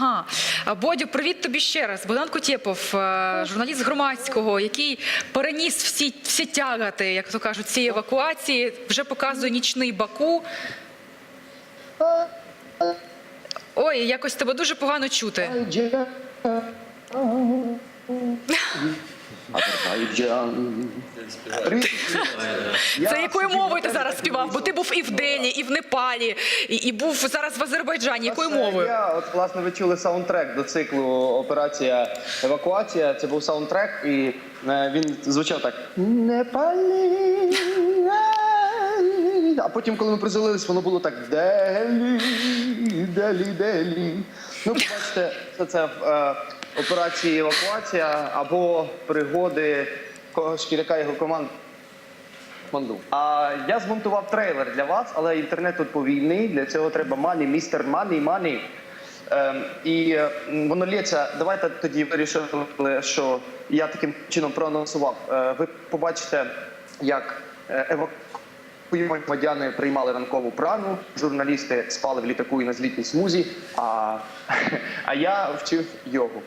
Ага. А, Бодю, привіт тобі ще раз. Богдан Кутєпов, е, журналіст громадського, який переніс всі, всі тягати, як то кажуть, цієї евакуації, вже показує нічний Баку. Ой, якось тебе дуже погано чути. Це якою мовою ти зараз співав? Бо ти був і в Делі, і в Непалі, і, і був зараз в Азербайджані. Якою мовою? Я от власне ви чули саундтрек до циклу Операція евакуація. Це був саундтрек, і е, він звучав так. Непалі. А потім, коли ми приземлились, воно було так Делі, Делі, Делі. Ну, побачите, це, це е, операції евакуація або пригоди ко- шкіряка його команд. А я змонтував трейлер для вас, але інтернет тут повільний. Для цього треба мані, містер мані, мані. Ем, і е, воно лється. Давайте тоді вирішили, що я таким чином проанонсував. Е, ви побачите, як е, евакуйовані громадяни приймали ранкову прану. Журналісти спали в літаку і на злітній смузі. А, а я вчив йогу.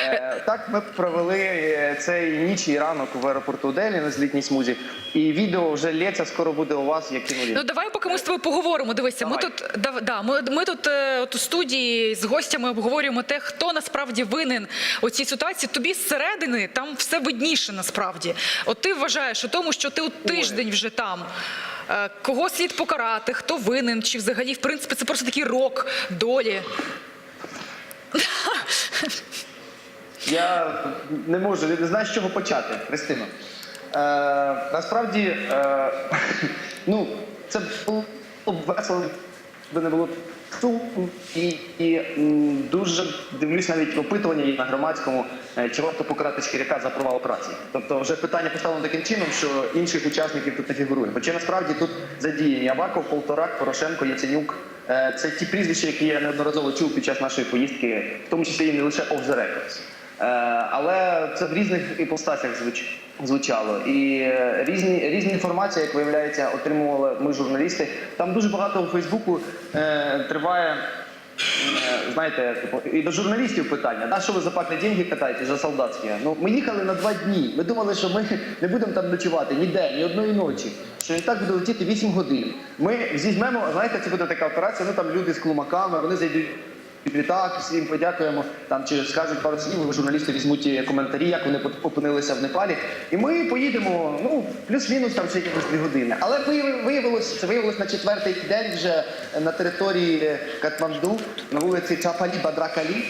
Е, так ми провели е, цей ніч і ранок в аеропорту Делі на злітній смузі. І відео вже лється, скоро буде у вас, як і Ну давай поки ми з тобою поговоримо. Дивися, ми тут да, да, ми, ми тут е, от у студії з гостями обговорюємо те, хто насправді винен у цій ситуації. Тобі зсередини там все видніше насправді. От ти вважаєш у тому, що ти от тиждень вже там. Е, Кого слід покарати, хто винен, чи взагалі, в принципі, це просто такий рок долі. Я не можу, не знаю, з чого почати, Христино. Е, насправді, е, ну, це було весело, би не було і, і дуже дивлюсь навіть опитування на громадському, чи варто покарати шкіряка за провал операції. Тобто вже питання поставлено таким чином, що інших учасників тут не фігурує. Хоча насправді тут задіяні Аваков, Полторак, Порошенко, Яценюк. Е, Це ті прізвища, які я неодноразово чув під час нашої поїздки, в тому числі і не лише off the records. Е, Але це в різних іпостасях звуч- звучало. І е, різні, різні інформації, як виявляється, отримували ми журналісти. Там дуже багато у Фейсбуку е, триває. Е, Знаєте, типу, і до журналістів питання, на що ви за пакне деньги катаєте за солдатські? Ну ми їхали на два дні. Ми думали, що ми не будемо там ночувати ніде, ні одної ночі. Що і так буде летіти 8 годин. Ми зізьмемо, знаєте, це буде така операція. Ну там люди з клумаками, вони зайдуть під всім подякуємо. Там чи скажуть пару слів, журналісти візьмуть е, коментарі, як вони опинилися в Непалі. І ми поїдемо, ну плюс-мінус там ще якісь дві години. Але вияв- виявилось, це виявилось на четвертий день вже на території Катманду, на вулиці Чапалі Бадракалі,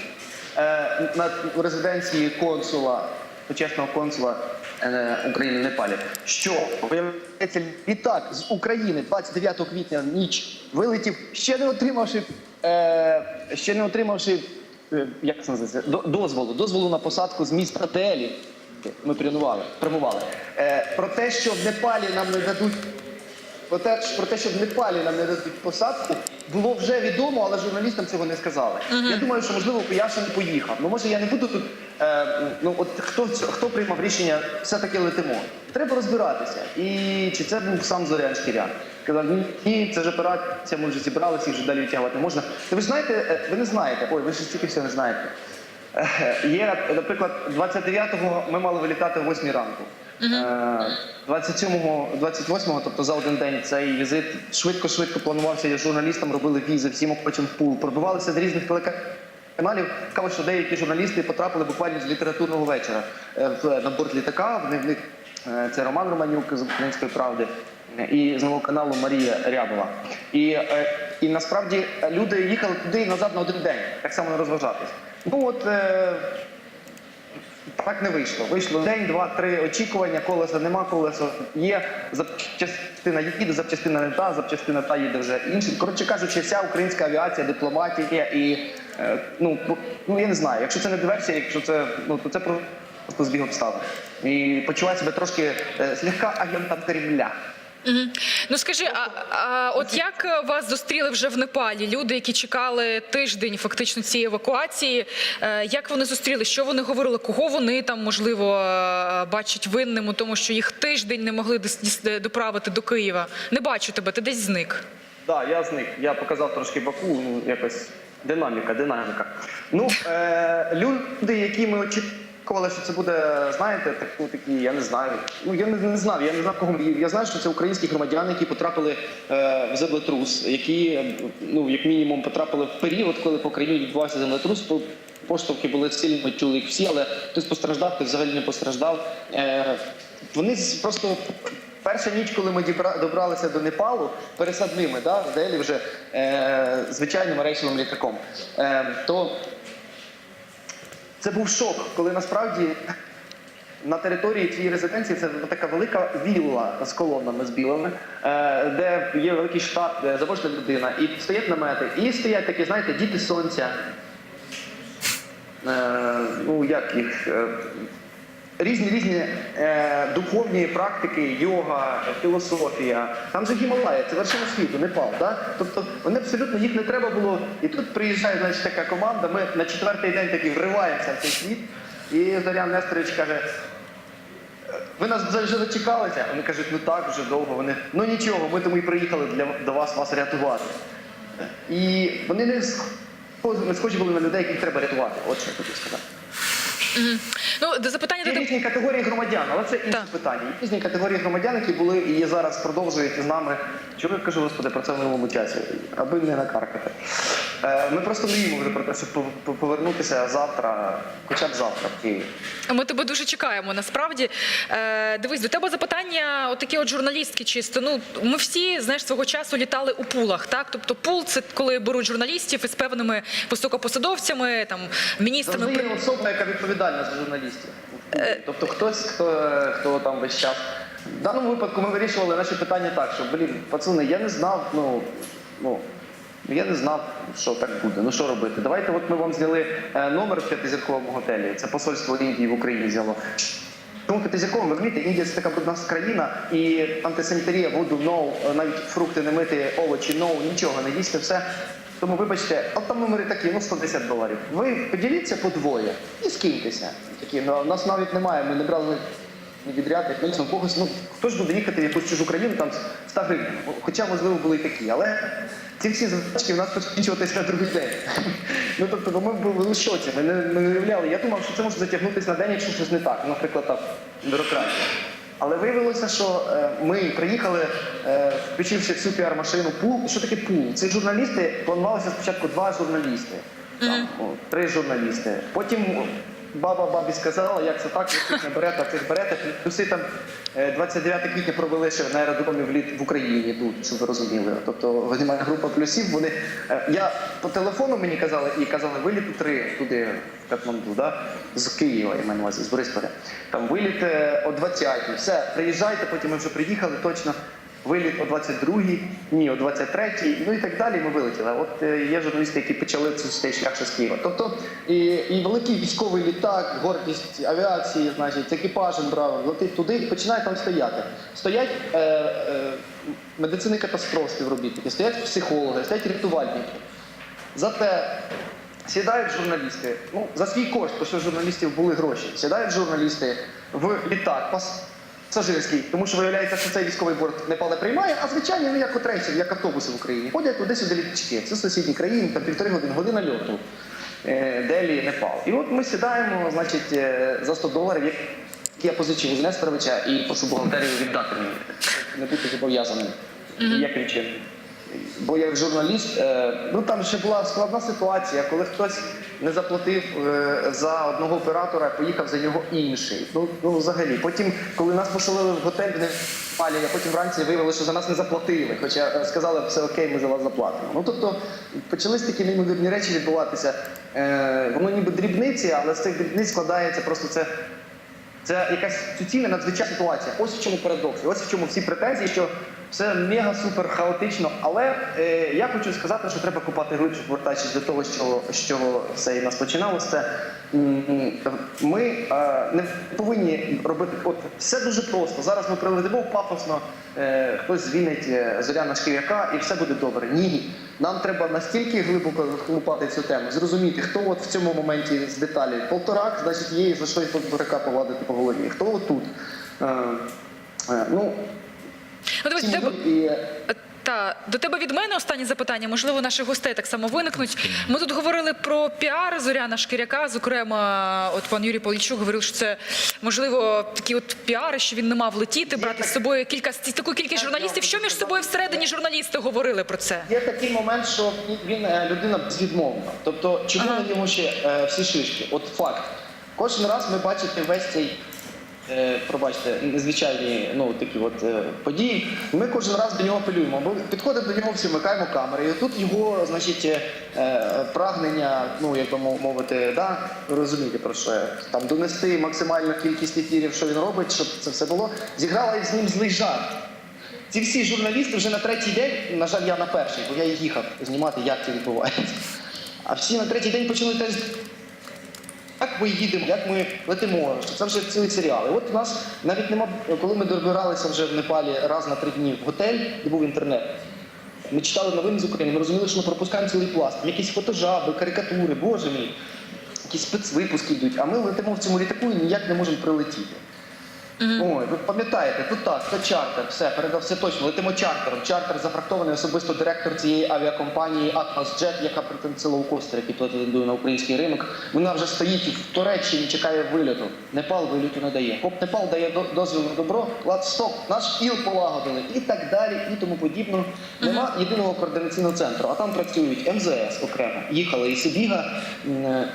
е, на резиденції консула, почесного консула е, України Непалі. Що виявляється, літак з України 29 квітня ніч вилетів, ще не отримавши, е, ще не отримавши е, як це називається, до- дозволу, дозволу на посадку з міста Делі. Ми прямували, прямували. Е, про те, що в Непалі нам не дадуть про те, про те, що в Непалі нам не дадуть посадку, було вже відомо, але журналістам цього не сказали. Я думаю, що можливо я ще не поїхав. Ну може я не буду тут. Е, ну от хто хто приймав рішення, все таки летимо. Треба розбиратися. І чи це був сам Зорян Шкіряк? Казав, ні, це ж операція, ми вже зібралися, їх вже далі витягувати не можна. Ви ж знаєте, е, ви не знаєте, ой, ви ж стільки всього не знаєте. Е, Є, наприклад, 29-го ми мали вилітати о 8 ранку. Е, 27-го, 28-го, тобто за один день цей візит швидко-швидко планувався. Я журналістам робили візи, всім охочим в пул. Пробивалися з різних телеканалів. Цікаво, що деякі журналісти потрапили буквально з літературного вечора е, на борт літака. В них е, це Роман Романюк з Української правди е, і з нового каналу Марія Рябова. І, е, і насправді люди їхали туди і назад на один день, так само не розважатись. Ну от. е, так не вийшло. Вийшло день, два, три очікування, колеса нема, колеса є. Запчастина їде, запчастина не та, запчастина та їде вже інша. Коротше кажучи, вся українська авіація, дипломатія і е, ну, ну, ну я не знаю, якщо це не диверсія, якщо це ну то це просто збіг обставин. І почуваю себе трошки е, слегка агентом Кремля. Ну скажи, а, а от як вас зустріли вже в Непалі? Люди, які чекали тиждень фактично цієї евакуації, е, як вони зустріли? Що вони говорили? Кого вони там можливо е, бачать винним у тому, що їх тиждень не могли доправити до Києва? Не бачу тебе, ти десь зник. Так, да, я зник. Я показав трошки Баку, ну якось Динаміка, динаміка. Ну, е, люди, які ми очікували, що це буде, знаєте, так, ну, такі, я не знаю. Ну, я не, не знав, я не знав, кого. Я знаю, що це українські громадяни, які потрапили е, в землетрус, які, ну, як мінімум, потрапили в період, коли по країні відбувався землетрус. По- Поштовхи були сильні, ми чули їх всі, але хтось постраждав, хтось взагалі не постраждав. Е, вони просто Перша ніч, коли ми добралися до Непалу, пересадними, да, в Делі вже е, звичайним рейсовим літаком, е, то це був шок, коли насправді на території твоєї резиденції це така велика вілла з колонами з білими, е, де є великий штаб, де заможна людина, і стоять намети, і стоять такі, знаєте, діти сонця. Е, ну як їх. Різні різні е, духовні практики, йога, філософія. Там же Гімалая, це вершина світу, Непал. Да? Тобто вони абсолютно їх не треба було. І тут приїжджає значить, така команда. Ми на четвертий день таки вриваємося в цей світ. І Зорян Несторович каже: ви нас вже дочекалися? Вони кажуть, ну так, вже довго. Вони ну нічого, ми тому і приїхали для до вас вас рятувати. І вони не схожі були на людей, яких треба рятувати. От що я хотів сказати. Мгм. Ну, до запитання Є до різні категорії громадян, але це інше питання. Є різні категорії громадян, які були і є зараз продовжують з нами. Чому я кажу, господи, про це в минулому часі, аби не накаркати. Е, Ми просто мріємо вже про те, щоб пов- пов- повернутися завтра, хоча б завтра в Київ. Ми тебе дуже чекаємо. Насправді е, дивись, до тебе запитання, отакі от журналістські чисто. Ну ми всі знаєш свого часу літали у пулах. Так, тобто пул це коли беруть журналістів із певними високопосадовцями, там міністрами. Завжди є особа, яка відповідальна за журналістів. Е. Тобто хтось, хто, хто там весь час. В даному випадку ми вирішували наші питання так, що, блін, пацани, я не знав, ну, ну, я не знав, що так буде. Ну що робити? Давайте, от ми вам зняли е, номер в п'ятизірковому готелі. Це посольство Індії в Україні взяло. Тому п'ятизірковому, ви розумієте, Індія це така брудна країна, і антисанітарія, воду, no, навіть фрукти не мити, овочі, no, нічого не їсти, все. Тому вибачте, от там номери такі, ну 110 доларів. Ви поділіться по двоє і скиньтеся. Такі, ну, у нас навіть немає, ми не брали відряд, як мінімум когось. Ну хто ж буде їхати в якусь чужу країну там 100 гривень. Хоча можливо були і такі, але ці всі задачки у нас закінчуватись на другий день. Ну тобто, бо ми були в шоці. Ми не, ми не уявляли. Я думав, що це може затягнутися на день, якщо щось не так. Наприклад, там бюрократія. Але виявилося, що е, ми приїхали, е, включивши всю піар-машину. Пул, що таке пул? Це журналісти, планувалося спочатку два журналісти, там, о, три журналісти. Потім баба бабі сказала, як це так, ви цих не берете, а цих берете. Плюси там е, 29 квітня провели ще на аеродромі в, літ, в Україні тут, щоб ви розуміли. Тобто знімає група плюсів. Вони е, я по телефону мені казали і казали, виліту три туди в Катманду, да? з Києва, я маю на увазі, з Борисполя. Там виліт е, о 20-й. Все, приїжджайте, потім ми вже приїхали точно. Виліт о 22-й, ні, о 23-й, ну і так далі. Ми вилетіли. От е, є журналісти, які почали цю шлях ще з Києва. Тобто і, і великий військовий літак, гордість авіації, значить, екіпажем брав, летить туди і починає там стояти. Стоять е, е, медицини катастроф співробітники, стоять психологи, стоять рятувальники. Зате сідають журналісти, ну за свій кошт, тому що журналістів були гроші. Сідають журналісти в літак пасажирський, тому що виявляється, що цей військовий борт Непал не приймає, а звичайно, ну як от рейсів, як автобуси в Україні. Ходять туди-сюди літачки. Це сусідні країни, там півтори години, година льоту. Е, Делі, Непал. І от ми сідаємо, значить, е, за 100 доларів, як я позичив у Несторовича і прошу бухгалтерію віддати мені, не бути зобов'язаним. Ніяким чином. Бо як журналіст, е, ну там ще була складна ситуація, коли хтось не заплатив е, за одного оператора, поїхав за нього інший. Ну, ну взагалі. Потім, коли нас поселили в готель в Непалі, а потім вранці виявили, що за нас не заплатили. Хоча е, сказали, все окей, ми за вас заплатимо. Ну тобто почались такі неймовірні речі відбуватися. Е, воно ніби дрібниці, але з цих дрібниць складається просто це. Це якась суцільна надзвичайна ситуація. Ось в чому парадокс. Ось в чому всі претензії, що все мега супер хаотично. Але е, я хочу сказати, що треба купати глибше, повертаючись до того, з чого все і нас починалося. Це ми е, не повинні робити. От все дуже просто. Зараз ми прилетимо пафосно, е, хтось звільнить е, Зоряна Шкіряка і все буде добре. Ні. Нам треба настільки глибоко хлопати цю тему, зрозуміти, хто от в цьому моменті з деталі полторак, значить є і за що й полторака повадити по голові. Хто от тут? Е, е, ну, Ну, дивись, в тебе, Та до тебе від мене останнє запитання. Можливо, наших гостей так само виникнуть. Ми тут говорили про піар Зоряна Шкіряка. Зокрема, от пан Юрій Полічук говорив, що це можливо такі от піари, що він не мав летіти, брати з собою кілька таку кількість журналістів. Що між собою всередині журналісти говорили про це? Є такий момент, що він е, людина безвідмовна. Тобто, чому Ага. на ньому ще е, всі шишки? От факт. Кожен раз ми бачите весь цей. Е, Пробачте, незвичайні ну такі от е, події. Ми кожен раз до нього апелюємо. Підходимо до нього всі, вмикаємо камери. І тут його, значить, е, прагнення, ну як би мовити, да, розумієте про що там донести максимальну кількість ефірів, що він робить, щоб це все було. Зіграла з ним злий жарт. Ці всі журналісти вже на третій день, на жаль, я на перший, бо я їхав знімати, як це відбувається. А всі на третій день почали теж. Як ми їдемо, як ми летимо, що це вже цілий серіал. І от у нас навіть нема, коли ми добиралися вже в Непалі раз на три дні в готель, де був інтернет. Ми читали новини з України, ми розуміли, що ми пропускаємо цілий пласт. Якісь фотожаби, карикатури, боже мій, якісь спецвипуски йдуть, а ми летимо в цьому літаку і ніяк не можемо прилетіти. Ой, ви пам'ятаєте, тут так, це чартер, все, передав все точно. Летимо чартером. Чартер зафрахтований особисто директор цієї авіакомпанії Atlas Jet, яка це лоукостер, який претендує на український ринок. Вона вже стоїть в Туреччині, чекає вильоту. Непал вильоту не дає. Хоп, Непал дає до- дозвіл на добро, лад стоп, наш іл полагодили і так далі, і тому подібно. Нема єдиного координаційного центру, а там працюють МЗС окремо. Їхали і Сибіга. е,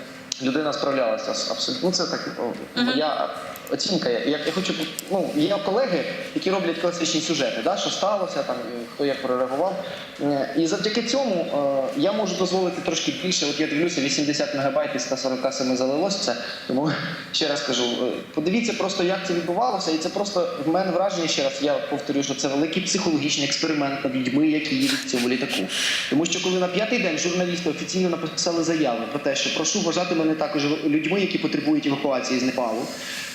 Людина справлялася з абсолютно. Ну це так типу, моя оцінка. Я, я хочу ну, є колеги, які роблять класичні сюжети, да, що сталося, там хто як прореагував. Е, І завдяки цьому е, я можу дозволити трошки більше. От я дивлюся, 80 мегабайт із 147 залилось це. Тому ще раз кажу, е, подивіться просто, як це відбувалося, і це просто в мене враження ще раз. Я повторюю, що це великий психологічний експеримент над людьми, які їдуть в цьому літаку. Тому що коли на п'ятий день журналісти офіційно написали заяви про те, що прошу вважати мене також людьми, які потребують евакуації з Непалу,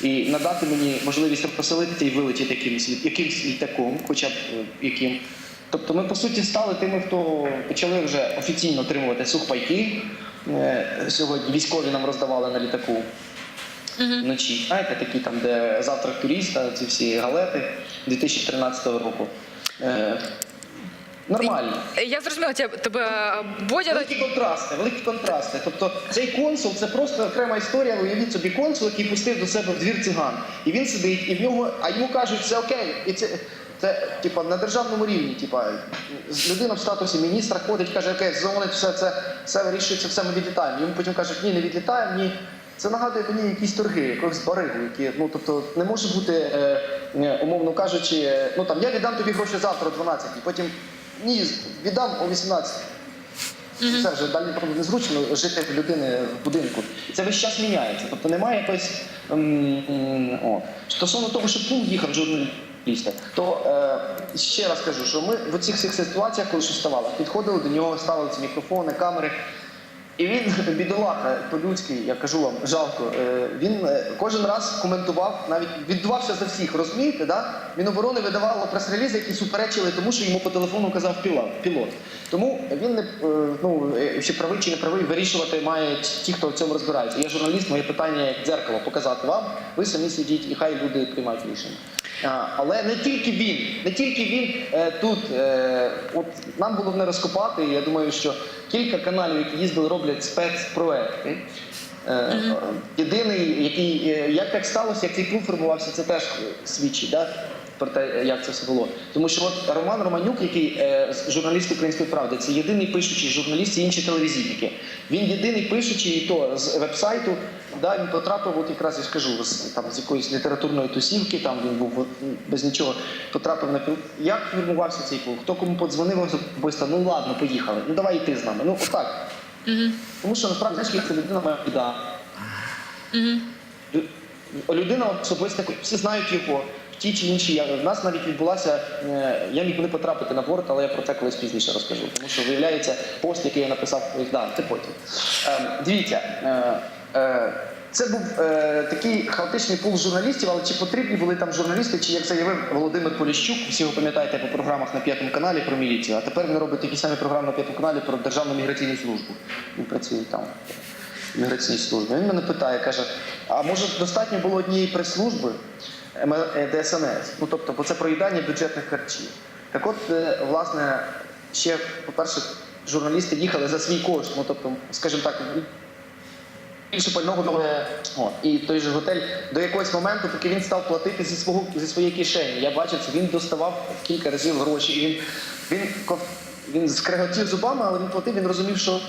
і надати мені можливість поселитися і вилетіти якимось якимсь літаком, хоча б е, яким. Тобто ми по суті стали тими, хто почали вже офіційно отримувати сухпайки. Е, Сьогодні військові нам роздавали на літаку вночі. Знаєте, такі там, де завтрак туриста, ці всі галети 2013 року. Е, Нормально. Я зрозуміла тебе, тебе Бодя. Великі контрасти, великі контрасти. Тобто цей консул це просто окрема історія. Уявіть собі консул, який пустив до себе в двір циган. І він сидить, і в нього, а йому кажуть, все окей. І це, це типа на державному рівні. Типа людина в статусі міністра ходить, каже, окей, дзвонить, все це все вирішується, все ми відлітаємо. Йому потім кажуть, ні, не відлітаємо, ні. Це нагадує мені якісь торги, якогось баригу, які ну тобто не може бути, е, е, умовно кажучи, е, ну там я віддам тобі гроші завтра о 12, і потім ні, віддам о 18. Це вже далі правда, незручно жити в людини в будинку. Це весь час міняється. Тобто немає якоїсь. ем. Стосовно того, що пул їхав журналіста, то е, ще раз кажу, що ми в цих всіх ситуаціях, коли що ставало, підходили до нього, ставили ці мікрофони, камери. І він, бідолаха, по-людськи, я кажу вам, жалко, е, він е, кожен раз коментував, навіть віддувався за всіх, розумієте, да? Міноборони видавало прес-релізи, які суперечили тому, що йому по телефону казав пілот. Тому він не е, ну, чи правий чи не правий, вирішувати має ті, хто в цьому розбирається. Я журналіст, моє питання як дзеркало показати вам, ви самі сидіть і хай люди приймають рішення. Але не тільки він, не тільки він е, тут. Е, от нам не розкопати. Я думаю, що кілька каналів, які їздили, роблять спецпроекти. Е, Єдиний, який як так сталося, як цей клуб формувався, це теж свідчить. Да? Про те, як це все було. Тому що от Роман Романюк, який е, журналіст української правди, це єдиний пишучий журналіст і інші телевізійники. Він єдиний пишучий і то з вебсайту, да, він потрапив, от якраз я скажу, з, там, з якоїсь літературної тусівки, там він був без нічого, потрапив на піл. Як формувався цей клуб? Хто кому подзвонив особисто, ну ладно, поїхали. Ну давай йти з нами. Ну отак. Тому що насправді ця людина має біда. Лю- Людина особиста, всі знають його. В тій чи іншій я- в нас навіть відбулася. е, Я міг не потрапити на борт, але я про це колись пізніше розкажу. Тому що виявляється пост, який я написав, да, це потім. Е, Дивіться, е, е, це був е, такий хаотичний пул журналістів, але чи потрібні були там журналісти, чи як заявив Володимир Поліщук, всі його пам'ятаєте по програмах на п'ятому каналі про міліцію, а тепер він робить такі самі програми на п'ятому каналі про Державну міграційну службу. Він працює там міграційній службі. Він мене питає, каже: а може достатньо було однієї прес-служби ем- е, ДСНС? Ну тобто, бо це проїдання бюджетних харчів. Так от, е, власне, ще, по-перше, журналісти їхали за свій кошт. Ну, тобто, скажімо так, більше пального. От. І той же готель до якогось моменту, поки він став платити зі свого зі своєї кишені. Я бачив, він доставав кілька разів гроші. І він, він, він скреготів зубами, але він платив, він розумів, що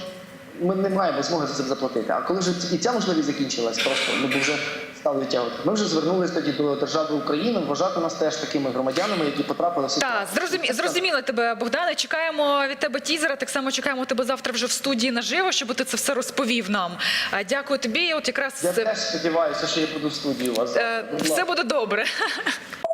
ми не маємо змоги за це заплатити. А коли вже і ця можливість закінчилась, просто ну, бо вже стали витягувати. Ми вже звернулися тоді до держави України, вважати нас теж такими громадянами, які потрапили в Так, зрозумі, зрозуміли тебе, Богдане. Чекаємо від тебе тізера. Так само чекаємо тебе завтра вже в студії наживо, щоб ти це все розповів нам. А, Дякую тобі. От якраз Я е, теж сподіваюся, що я буду в студії у вас. е, все буде добре.